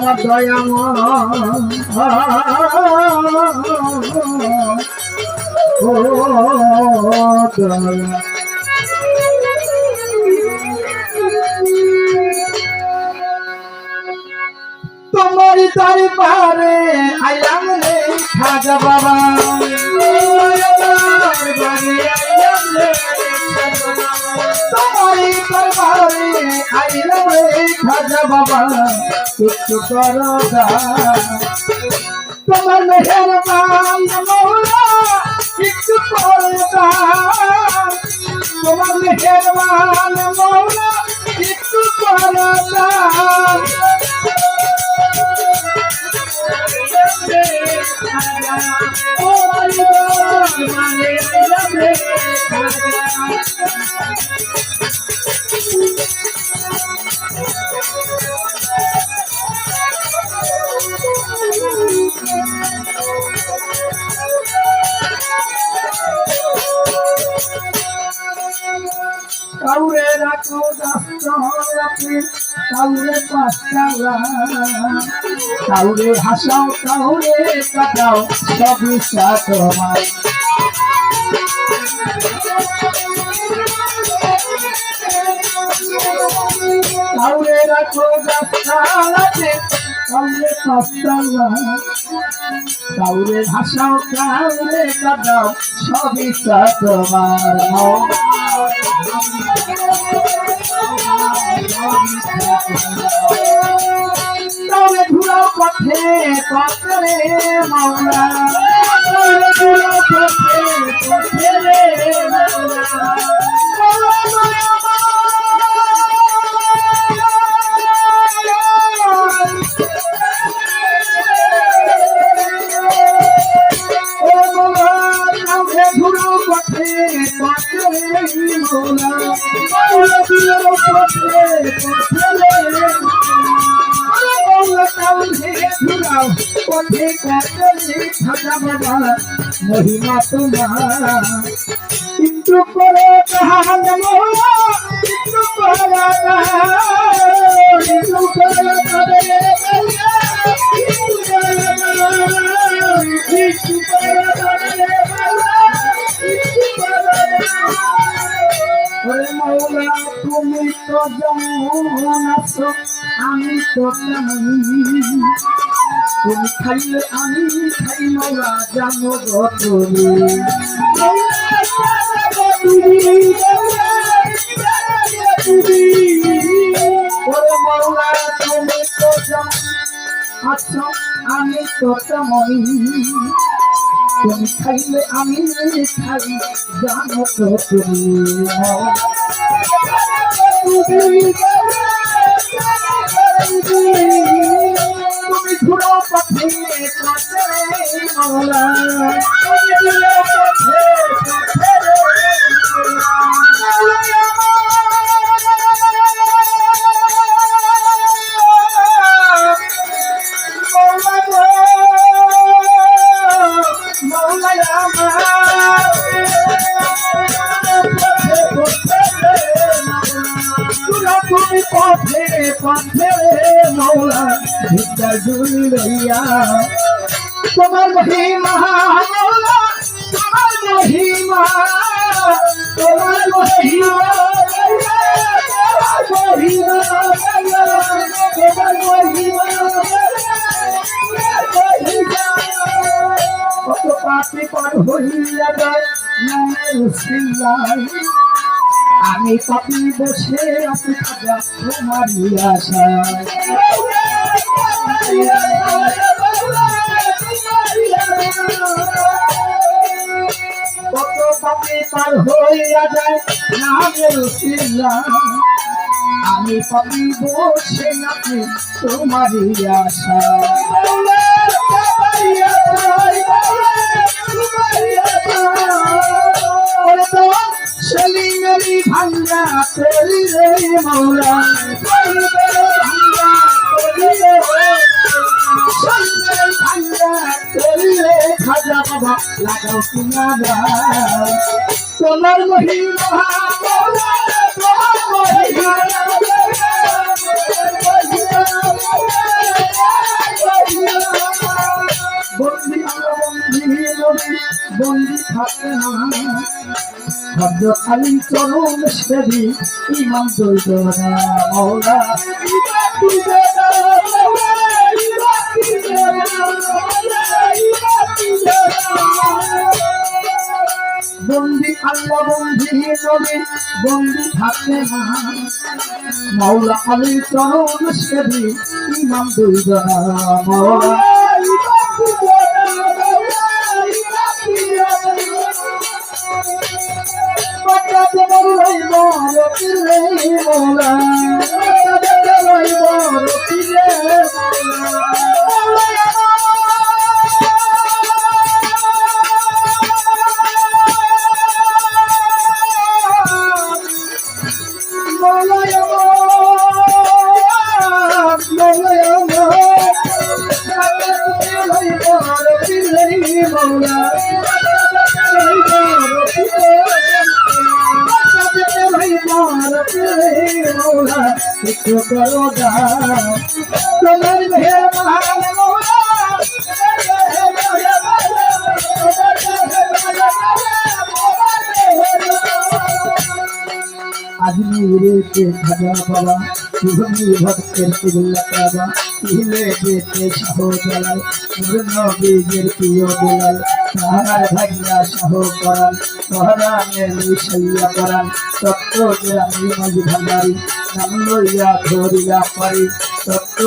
আমার দয়া ও দয়া তোমার দরবারে আইলাম রে খাজা বাবা। করো তোমার মেহরবান মৌলা একটু করো তোমার মেহরবান কাউরে পাঁচতলা কাউরে হাসাও কাউরে কাটাও সবই তোমার কাউরে রাখো দাস্তালাতে কাউরে পাঁচতলা কাউরে হাসাও কাউরে কাটাও সবই তোমার তবে ধুলো পথে পথে মাওলা। তবে ধুলো পথে পথে মহিমা তোমার। কিন্তু করে তাহার তুমি খাইলে আমি খাই মাওলা জানো তুমি আছো আমি তো তেমন তুমি খাইলে আমি খাই জানো তো তুমি তোমার মহিমা তোমার মহিমা তোমার মহিমা তোমার মহিমা তোমার মহিমা কত পাপি পার হইয়া উসিলায় আমি পাপি বসে আছি তোমারই আশা কত পাপি পার হইয়া যায়, নামের আমি পাপি বসে আছি তোমারই আশা করি রে মৌলা সেলিমেরি ভাঙ্গা করি রে সেলিমেরি ভাঙ্গা বাবা লাগাও কিনা দাও তোমার বন্দি বন্দি থাকে না ভদ্র আলী চরণ সেবী, ইমাম দৈদরা মৌলা। বন্দি আল্লাহ বন্দি নবী, বন্দি থাকে না মৌলা আলী চরণ সেবী, ইমাম দৈদরা মৌলা। 我的泪目了。তোমার মেহমান আজমিরেতে খাজা বাবা সুগন্ধি ভক্তের কিবলা কাবা ইলে যেতে শাহ জালাল নূর নবীজের প্রিয় দুলাল তাহার ভাগ্যা মাঝি ভান্ডারি নাম লইয়া ধরিলা পারি সত্য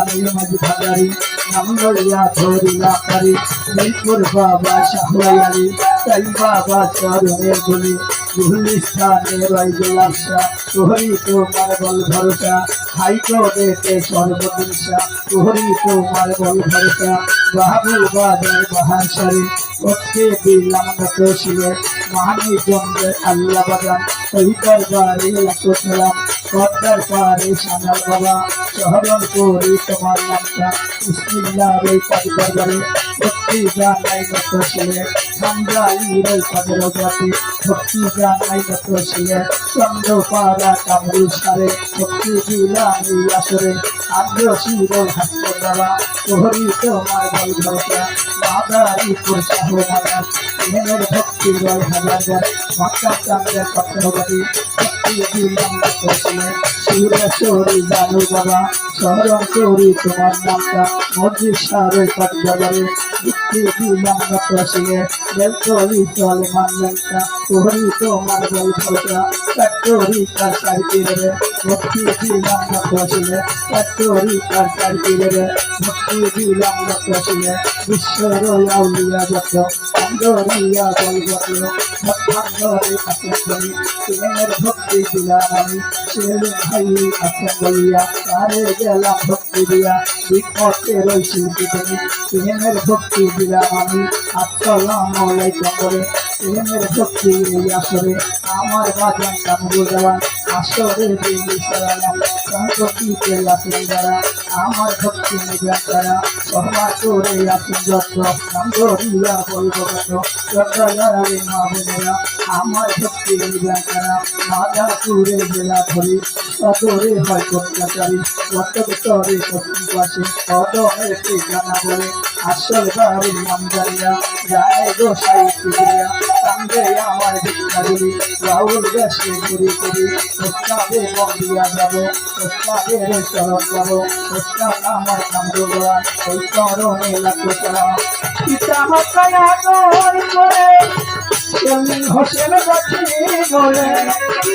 আমি মাঝি ভান্ডারি নাম লইয়া ধরিলা পারি মিরপুর বাবা শাহ আলী তাই বাবা চরণের গুলি গুলিস্তানে রইল আশা, তোহরি তোমার বল ভরসা। হাইকোর্টেতে সর্বদিশা তোহরি তোমার বল ভরসা। বাহাবুল বাজার বাহাসারি ওকে দিলাম কত শিলে মহানি জন্মে আল্লাহ বাজান। ওই দরবারে লাখো পদ্মার পারে সানাল বাবা শহরণ করি তোমার নামটা বিসমিল্লাহ ওই পদ দরবারে ভক্তি জানাই কত শিলে সামরাই ওই পদের জাতি ভক্তি জানাই কত শিলে চন্দ্র পাড়া কামরু সারে ভক্তি এই আসরে আদ্র শির হাস্য দ্বারা তোহরি তোমার বল ভরসা মাদারি পুরসাহ মাতা ইহেনের ভক্তি রয় হাজার মাতা চাঁদের পত্রবতী সুরেশ্বরী জানু বাবা শরণ করি তোমার নামটা মসজিদ সারে শিলে বেলকরি চলে মানলেনটা তোহরি তোমার বল ভরসা ফ্যাক্টরি কার চারিদিকে ভক্তি দিলাম কত শিলে ফ্যাক্টরি কার চারিদিকে ভক্তি দিলাম কত শিলে বিশ্বর আউলিয়া যত আছেন বলি ভক্তি দিলাম আমি শের ভাই আছেন বলিয়া তারে গেলাম ভক্তি দিয়া বিপদে রই তুমি প্রেমের ভক্তি দিলাম আমি আসসালাম আমার বাজান কামরু দেওয়ান আসরে আছেন যারা, আমার ভক্তি নিবেন তারা সভা করে আছেন যত নান্দরিয়া বলব কত বোনেরা, আমার ভক্তি নিবেন তারা মাদাপুরে জেলা ধরি সদরে হয় কর্মচারী কটকটরে কঠিন পাশে অদমের ঠিকানা বলে আসল বাড়ির নাম জানিয়া যায় গো সাহিত্য দিয়া কান্দে আমার ভিক্ষাগুলি রাহুল বেশে ঘুরি ঘুরি প্রস্তাবে বন্দিয়া যাব প্রস্তাবের চরণ যাব প্রস্তাব আমার কান্দ গোয়া ওই চরণে করে গাছি করে গাছি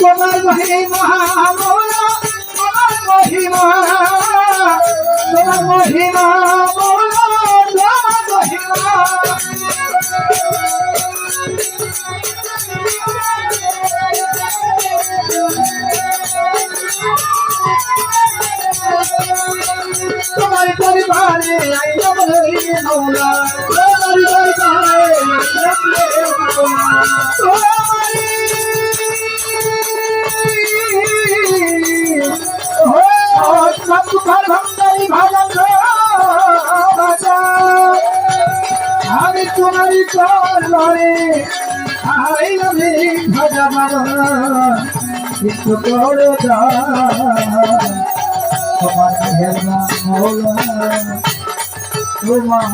তোমার মহিমা মোরা তোমার মহিমা তোমার মহিমা মোরা তোমার মহিমা তোমার পরিবারে আইয়া মহিমা মোরা তোমার পরিবারে আইয়া মহিমা মোরা আই আমি খাজা বাবা একটু করে তোমার তোমার